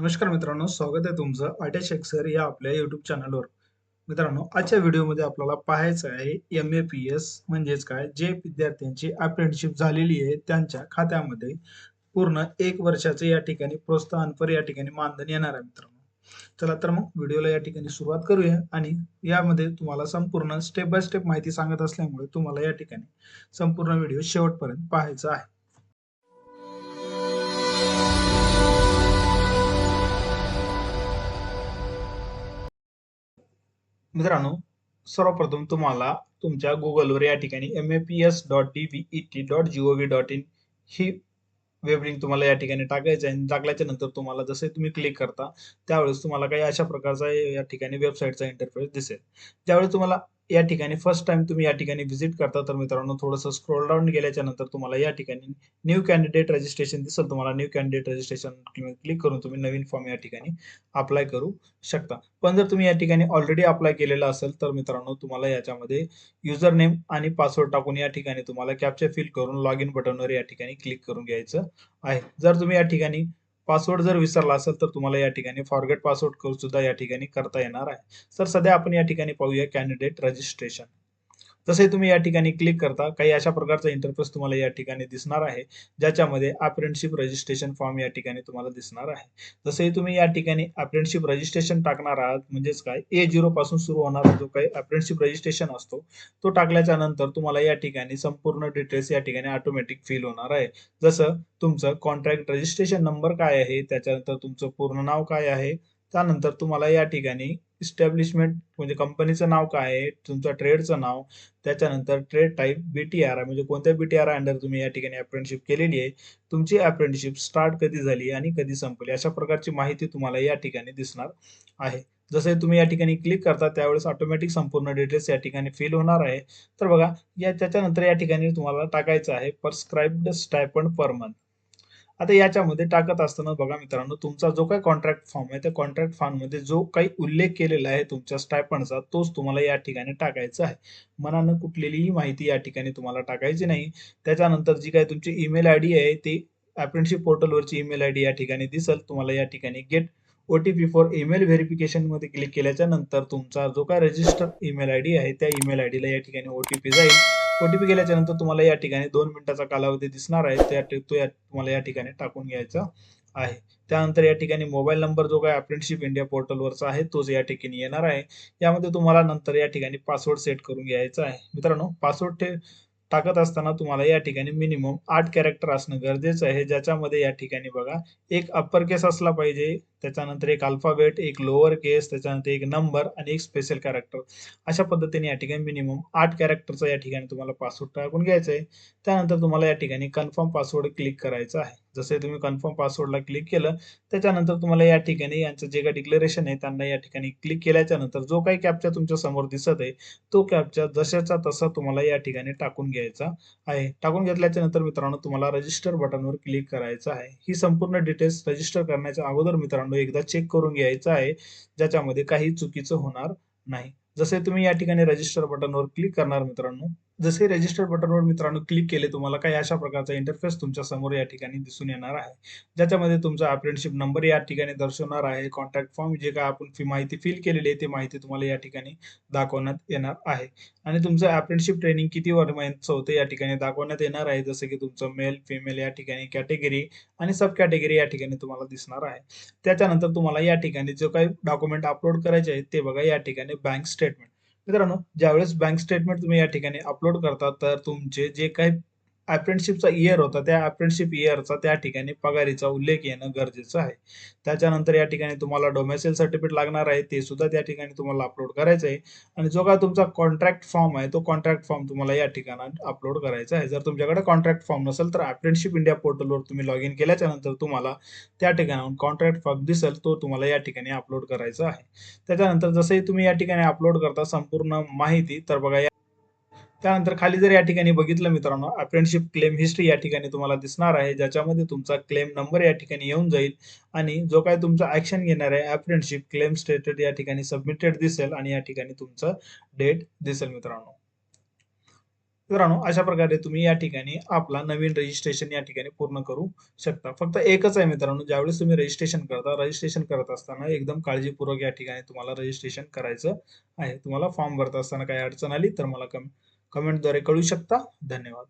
नमस्कार मित्रांनो स्वागत आहे तुमचं आटेश एक्सर या आपल्या युट्यूब चॅनलवर मित्रांनो आजच्या व्हिडिओमध्ये आपल्याला पाहायचं आहे एम ए पी एस म्हणजेच काय? जे विद्यार्थ्यांची अप्रेंटिसशिप झालेली आहे त्यांच्या खात्यामध्ये पूर्ण एक वर्षाचं या ठिकाणी प्रोत्साहनपर या ठिकाणी मानधन येणार आहे मित्रांनो. चला तर मग व्हिडिओला या ठिकाणी सुरुवात करूया आणि यामध्ये तुम्हाला संपूर्ण स्टेप बाय स्टेप माहिती सांगत असल्यामुळे तुम्हाला या ठिकाणी संपूर्ण व्हिडिओ शेवटपर्यंत पाहायचा आहे. मित्रांनो सर्वप्रथम तुम्हाला तुमच्या गुगलवर या ठिकाणी M A P S dot D V E T dot G O V dot in he web link तुम्हाला या ठिकाणी टाकायचं आहे. आणि टाकल्याच्या नंतर तुम्हाला जसे तुम्ही क्लिक करता त्यावेळेस तुम्हाला काही अशा प्रकारचा या ठिकाणी वेबसाईटचा इंटरफेस दिसेल. ज्यावेळेस तुम्हाला या ठिकाणी फर्स्ट टाइम तुम्ही या ठिकाणी व्हिजिट करता तर मित्रांनो थोडंसं स्क्रोल डाऊन गेल्याच्यानंतर तुम्हाला या ठिकाणी न्यू कॅन्डिडेट रजिस्ट्रेशन दिसेल. तुम्हाला न्यू कॅन्डिडेट रजिस्ट्रेशन क्लिक करून तुम्ही नवीन फॉर्म या ठिकाणी अप्लाय करू शकता. पण जर तुम्ही या ठिकाणी ऑलरेडी अप्लाय केलेला असेल तर मित्रांनो तुम्हाला याच्यामध्ये युजर नेम आणि पासवर्ड टाकून या ठिकाणी तुम्हाला कॅप्चर फिल करून लॉग इन बटनवर या ठिकाणी क्लिक करून घ्यायचं आहे. जर तुम्ही या ठिकाणी पासवर्ड जर विसरला असेल तर तुम्हाला या ठिकाणी फॉरगेट पासवर्ड करू सुद्धा या ठिकाणी करता येणार आहे. तर सध्या आपण या ठिकाणी पाहूया कॅन्डिडेट रजिस्ट्रेशन तसे तुम्ही या ठिकाणी क्लिक करता. काही अशा प्रकारचा इंटरफेस तुम्हाला या ठिकाणी दिसणार आहे ज्याच्यामध्ये अप्रेंटशिप रजिस्ट्रेशन फॉर्म या ठिकाणी तुम्हाला दिसणार आहे. जसे तुम्ही या ठिकाणी अप्रेंटशिप रजिस्ट्रेशन टाकणार आहात म्हणजेच काय? ए झिरो पासून सुरू होणारा जो काही अप्रेंटशिप रजिस्ट्रेशन असतो तो टाकल्याच्या नंतर तुम्हाला या ठिकाणी संपूर्ण डिटेल्स या ठिकाणी ऑटोमॅटिक फिल होणार आहे. जसं तुमचं कॉन्ट्रॅक्ट रजिस्ट्रेशन नंबर काय आहे त्याच्यानंतर तुमचं पूर्ण नाव काय आहे त्यानंतर तुम्हाला या ठिकाणी इस्टॅब्लिशमेंट म्हणजे कंपनीचं नाव काय आहे तुमचं ट्रेडचं नाव त्याच्यानंतर trade type B T R म्हणजे कोणत्या बी टी आर अंडर तुम्ही या ठिकाणी अप्रेंटिसशिप केलेली आहे तुमची अप्रेंटिसशिप स्टार्ट कधी झाली आणि कधी संपली अशा प्रकारची माहिती तुम्हाला या ठिकाणी दिसणार आहे. जसे तुम्ही या ठिकाणी क्लिक करता त्यावेळेस ऑटोमॅटिक संपूर्ण डिटेल्स या ठिकाणी फिल होणार आहे. तर बघा या त्याच्यानंतर या ठिकाणी तुम्हाला टाकायचं आहे परस्क्राईब्ड स्टायपंड पर मंथ आता याच्यामध्ये टाकत असताना बघा मित्रांनो तुमचा जो काही कॉन्ट्रॅक्ट फॉर्म आहे त्या कॉन्ट्रॅक्ट फॉर्ममध्ये जो काही उल्लेख केलेला आहे तुमच्या स्टायपंडचा तोच तुम्हाला या ठिकाणी टाकायचा आहे. मनानं कुठलेलीही माहिती या ठिकाणी तुम्हाला टाकायची नाही. त्याच्यानंतर जी काही तुमची ईमेल आय डी आहे ती अप्रेंटशिप पोर्टलवरची ईमेल आय डी या ठिकाणी दिसेल. तुम्हाला या ठिकाणी get O T P for email व्हेरिफिकेशनमध्ये click केल्याच्यानंतर तुमचा जो काय रजिस्टर ईमेल आय डी आहे त्या ईमेल आय डीला या ठिकाणी ओ टी पी जाईल. ओटीपी गेल्याच्यानंतर नंतर तुम्हाला या ठिकाणी दोन मिनिटाचा कालावधी दिसणार आहे. त्या तो या तुम्हाला या ठिकाणी टाकून घ्यायचा आहे. त्यानंतर या ठिकाणी मोबाईल नंबर जो काय अप्रेंटशिप इंडिया पोर्टलवरचा आहे तोच या ठिकाणी येणार आहे. यामध्ये तुम्हाला नंतर या ठिकाणी पासवर्ड सेट करून घ्यायचा आहे. मित्रांनो पासवर्ड ते टाकत असताना तुम्हाला या ठिकाणी मिनिमम आठ कॅरेक्टर असणं गरजेचं आहे. ज्याच्यामध्ये या ठिकाणी बघा एक अप्पर केस असला पाहिजे त्याच्यानंतर एक अल्फाबेट एक लोअर केस त्याच्यानंतर एक नंबर आणि एक स्पेशल कॅरेक्टर अशा पद्धतीने या ठिकाणी मिनिमम आठ कॅरेक्टरचा या ठिकाणी तुम्हाला पासवर्ड टाकून घ्यायचा आहे. त्यानंतर तुम्हाला या ठिकाणी कन्फर्म पासवर्ड क्लिक करायचा आहे. जसे तुम्ही कन्फर्म पासवर्डला क्लिक केलं त्याच्यानंतर तुम्हाला या ठिकाणी यांचं जे काही डिक्लेरेशन आहे त्यांना या ठिकाणी क्लिक केल्याच्यानंतर जो काही कॅप्चा तुमच्यासमोर दिसत आहे तो कॅप्चा जशाचा तसा तुम्हाला या ठिकाणी टाकून घ्यायचा आहे. टाकून घेतल्याच्या नंतर मित्रांनो तुम्हाला रजिस्टर बटनवर क्लिक करायचं आहे. ही संपूर्ण डिटेल्स रजिस्टर करण्याच्या अगोदर मित्रांनो एकदा चेक करून घ्यायचं आहे ज्याच्यामध्ये काही चुकीचं होणार नाही. जसे तुम्ही या ठिकाणी रजिस्टर बटनवर क्लिक करणार मित्रांनो जसे रजिस्टर बटनवर मित्रांनो क्लिक केले तुम्हाला काही अशा प्रकारचा इंटरफेस तुमच्यासमोर या ठिकाणी दिसून येणार आहे. ज्याच्यामध्ये तुमचा अप्रेंटशिप नंबर या ठिकाणी दर्शवणार आहे. कॉन्टॅक्ट फॉर्म जे काय आपण माहिती फिल केलेली आहे ती माहिती तुम्हाला या ठिकाणी दाखवण्यात येणार आहे. आणि तुमचं अप्रेंटशिप ट्रेनिंग किती वर्मांचं होतं या ठिकाणी दाखवण्यात येणार आहे. जसं की तुमचं मेल फिमेल या ठिकाणी कॅटेगरी आणि सब कॅटेगरी या ठिकाणी तुम्हाला दिसणार आहे. त्याच्यानंतर तुम्हाला या ठिकाणी जो काही डॉक्युमेंट अपलोड करायचे आहेत ते बघा या ठिकाणी बँक स्टेटमेंट मित्रांनो ज्यावेळेस बँक स्टेटमेंट तुम्ही या ठिकाणी अपलोड करता तर तुमचे जे काही अप्रेंटिसशिपचा इयर होता त्या अप्रेंटिसशिप इयरचा त्या ठिकाणी पगारीचा उल्लेख येणं गरजेचं आहे. त्याच्यानंतर या ठिकाणी तुम्हाला डोमेसेल सर्टिफिकेट लागणार आहे ते सुद्धा त्या ठिकाणी तुम्हाला अपलोड करायचं आहे. आणि जो काय तुमचा कॉन्ट्रॅक्ट फॉर्म आहे तो कॉन्ट्रॅक्ट फॉर्म तुम्हाला या ठिकाणी अपलोड करायचा आहे. जर तुमच्याकडे कॉन्ट्रॅक्ट फॉर्म नसेल तर अप्रेंटिसशिप इंडिया पोर्टलवर तुम्ही लॉग इन केल्याच्यानंतर तुम्हाला त्या ठिकाणाहून कॉन्ट्रॅक्ट फॉर्म दिसेल तो तुम्हाला या ठिकाणी अपलोड करायचा आहे. त्याच्यानंतर जसंही तुम्ही या ठिकाणी अपलोड करता संपूर्ण माहिती तर बघा त्यानंतर खाली जर या ठिकाणी बघितलं मित्रांनो अप्रेंटिसशिप क्लेम हिस्ट्री या ठिकाणी तुम्हाला दिसणार आहे ज्याच्यामध्ये तुमचा क्लेम नंबर या ठिकाणी येऊन जाईल आणि जो काय तुमचा ऍक्शन घेणार आहे अप्रेंटिसशिप क्लेम स्टेटेड या ठिकाणी सबमिटेड दिसेल आणि या ठिकाणी तुमचं डेट दिसेल मित्रांनो. मित्रांनो अशा प्रकारे तुम्ही या ठिकाणी आपला नवीन रजिस्ट्रेशन या ठिकाणी पूर्ण करू शकता. फक्त एकच आहे मित्रांनो ज्यावेळेस तुम्ही रजिस्ट्रेशन करता रजिस्ट्रेशन करत असताना एकदम काळजीपूर्वक या ठिकाणी तुम्हाला रजिस्ट्रेशन करायचं आहे. तुम्हाला फॉर्म भरत असताना काही अडचण आली तर मला कमी कमेंटद्वारे कळू शकता. धन्यवाद.